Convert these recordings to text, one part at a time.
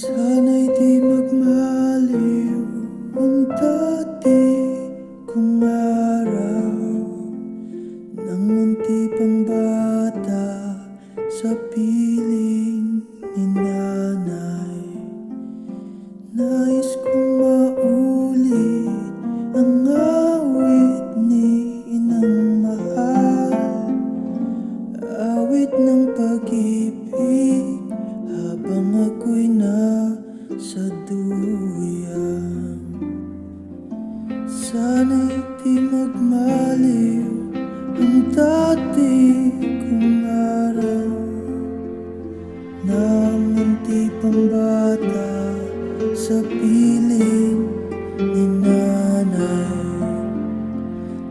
Sana'y di magmaliw ang dati kong araw. Nang munti pang bata sa piling ni nanay. Nais Sana'y di magmaliw ang dati kong araw. Na munti pang bata sa piling ni nanay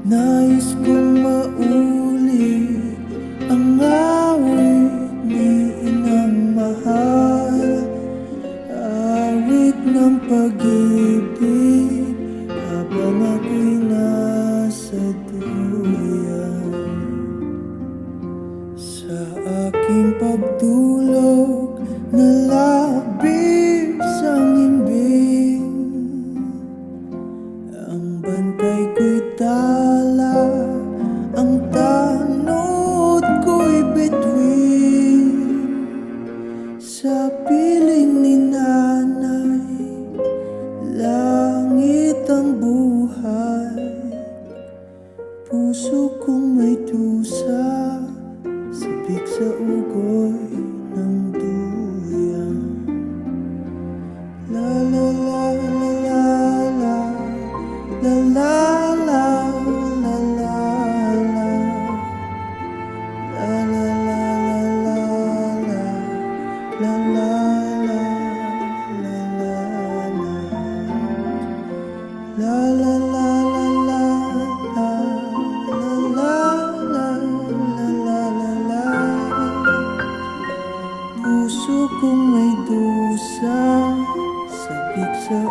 Nais kong maulit ang awit ni inang mahal. Awit ng pag-ibig aking pagtulog nalabis ang imbing Ang bantay ko'y tala Ang tanod ko'y bituin. Sa piling ni nanay Langit ang buhay. Puso kong may dusa Puso kong may dusa Sabik sa